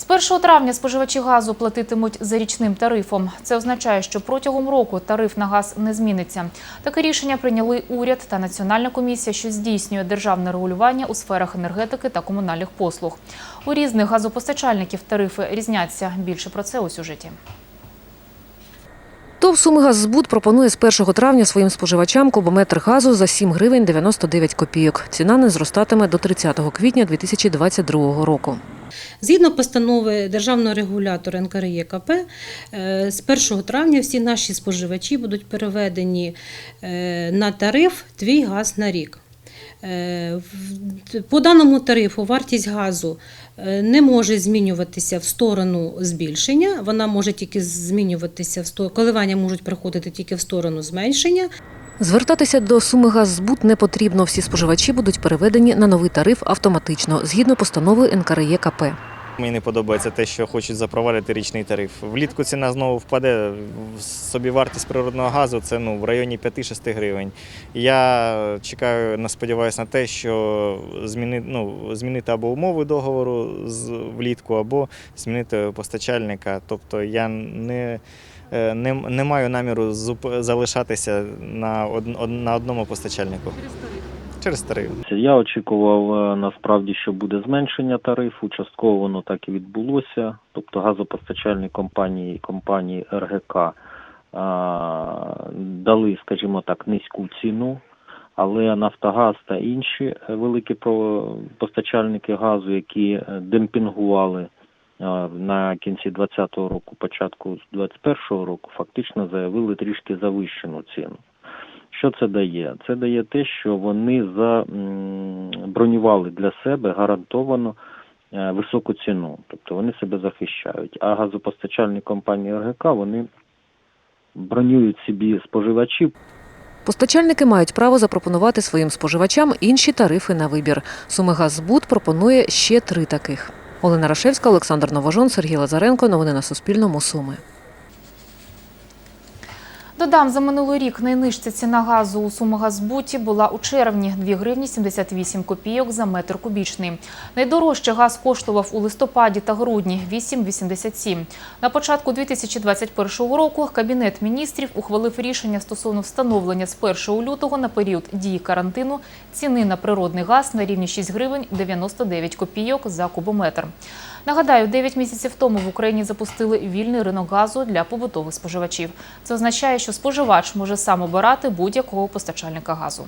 З 1 травня споживачі газу платитимуть за річним тарифом. Це означає, що протягом року тариф на газ не зміниться. Таке рішення прийняли уряд та Національна комісія, що здійснює державне регулювання у сферах енергетики та комунальних послуг. У різних газопостачальників тарифи різняться. Більше про це у сюжеті. ТОВ «Сумигаззбут» пропонує з 1 травня своїм споживачам кубометр газу за 7 гривень 99 копійок. Ціна не зростатиме до 30 квітня 2022 року. Згідно постанови державного регулятора НКРЄКП, е, з 1 травня всі наші споживачі будуть переведені е, на тариф Твій газ на рік. Е, По даному тарифу вартість газу не може змінюватися в сторону збільшення, вона може тільки змінюватися в сто- коливання можуть приходити тільки в сторону зменшення. Звертатися до «Сумигаззбут» не потрібно. Всі споживачі будуть переведені на новий тариф автоматично, згідно постанови НКРЄКП. Мені не подобається те, що хочуть запровадити річний тариф. Влітку ціна знову впаде. В Собівартість природного газу це ну, в районі 5-6 гривень. Я чекаю, на- сподіваюся на те, що зміни, ну, змінити або умови договору з влітку, або змінити постачальника. Тобто я не, не, не маю наміру зуп- залишатися на, од, од- на одному постачальнику. Через тариф. Я очікував е, насправді, що буде зменшення тарифу. Частково воно так і відбулося. Тобто газопостачальні компанії, компанії РГК а, дали, скажімо так, низьку ціну. Але Нафтогаз та інші е, великі про- постачальники газу, які е, демпінгували е, на кінці 2020 року, початку 2021 року, фактично заявили трішки завищену ціну. Що це дає? Це дає те, що вони забронювали для себе гарантовано е, високу ціну, тобто вони себе захищають. А газопостачальні компанії РГК вони бронюють собі споживачів Постачальники мають право запропонувати своїм споживачам інші тарифи на вибір. «Сумигаззбут» пропонує ще три таких. Олена Рашевська, Олександр Новожон, Сергій Лазаренко. Новини на Суспільному. Суми. Додам, за минулий рік найнижча ціна газу у Сумигазбуті була у червні – 2 гривні 78 копійок за метр кубічний. Найдорожче газ коштував у листопаді та грудні – 8,87. На початку 2021 року Кабінет міністрів ухвалив рішення стосовно встановлення з 1 лютого на період дії карантину ціни на природний газ на рівні 6 гривень 99 копійок за кубометр. Нагадаю, 9 місяців тому в Україні запустили вільний ринок газу для побутових споживачів. Це означає, що споживач може сам обирати будь-якого постачальника газу.